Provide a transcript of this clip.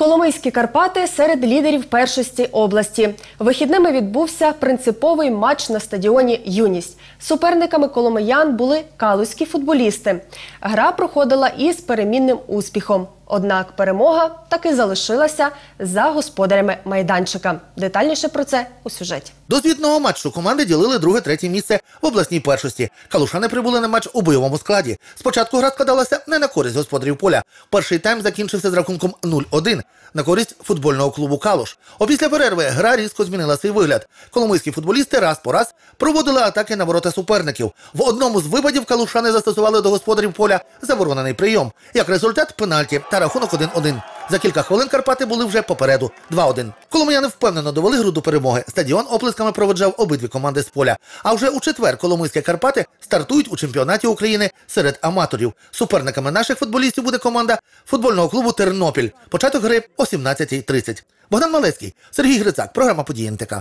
Коломийські Карпати серед лідерів першості області. Вихідними відбувся принциповий матч на стадіоні Юність. Суперниками коломиян були калузькі футболісти. Гра проходила із перемінним успіхом. Однак перемога таки залишилася за господарями майданчика. Детальніше про це у сюжеті. До звітного матчу команди ділили друге-третє місце в обласній першості. Калушани прибули на матч у бойовому складі. Спочатку гра складалася не на користь господарів поля. Перший тайм закінчився з рахунком 0-1 на користь футбольного клубу Калуш. Опісля перерви гра різко змінила свій вигляд. Коломийські футболісти раз по раз проводили атаки на ворота суперників. В одному з випадів калушани застосували до господарів поля заборонений прийом. Як результат пенальті та рахунок 1-1. За кілька хвилин Карпати були вже попереду 2-1. Коломияни впевнено довели гру до перемоги. Стадіон оплесками проведжав обидві команди з поля. А вже у четвер Коломийські Карпати стартують у чемпіонаті України серед аматорів. Суперниками наших футболістів буде команда футбольного клубу Тернопіль. Початок гри о 17.30. Богдан Малецький, Сергій Грицак, програма «Події НТК».